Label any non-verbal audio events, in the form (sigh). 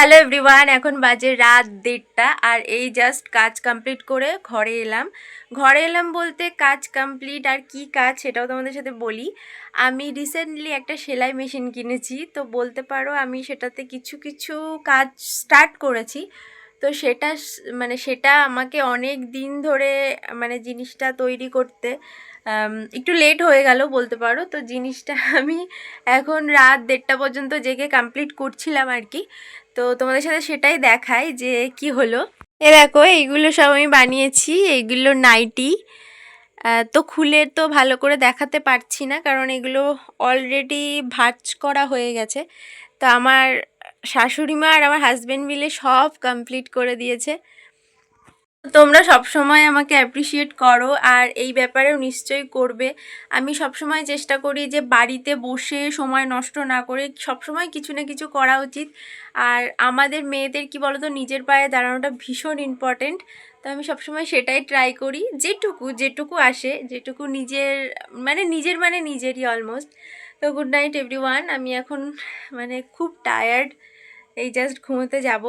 Hello everyone এখন বাজে রাত দেড়টা আর এই জাস্ট কাজ কমপ্লিট করে ঘরে এলাম। ঘরে এলাম বলতে কাজ কমপ্লিট আর কি কাজ সেটাও তোমাদের সাথে বলি। আমি রিসেন্টলি একটা সেলাই মেশিন কিনেছি, তো বলতে পারো আমি সেটাতে কিছু কিছু কাজ স্টার্ট করেছি। তো সেটা মানে সেটা আমাকে অনেক দিন ধরে মানে জিনিসটা তৈরি করতে একটু লেট হয়ে গেল বলতে পারো। তো জিনিসটা (laughs) আমি এখন রাত দেড়টা পর্যন্ত জেগে কমপ্লিট করছিলাম আর কি তো তোমাদের সাথে সেটাই দেখাই যে কি হলো। এ দেখো, এইগুলো সব আমি বানিয়েছি, এইগুলো নাইটি। তো খুলে তো ভালো করে দেখাতে পারছি না, কারণ এগুলো অলরেডি ভাজ করা হয়ে গেছে। তো আমার শাশুড়ি মা আর আমার হাজব্যান্ড মিলে সব কমপ্লিট করে দিয়েছে। তোমরা সব সময় আমাকে অ্যাপ্রিসিয়েট করো আর এই ব্যাপারেও নিশ্চয়ই করবে। আমি সব সময় চেষ্টা করি যে বাড়িতে বসে সময় নষ্ট না করে সব সময় কিছু না কিছু করা উচিত। আর আমাদের মেয়েদের কি বলতো, নিজের পায়ে দাঁড়ানোটা ভীষণ ইম্পর্টেন্ট তো আমি সবসময় সেটাই ট্রাই করি, যেটুকু যেটুকু আসে, যেটুকু নিজের মানে নিজের মানে নিজেরই অলমোস্ট তো গুড নাইট এভরিওয়ান। আমি এখন মানে খুব টায়ার্ড এই জাস্ট ঘুমোতে যাব।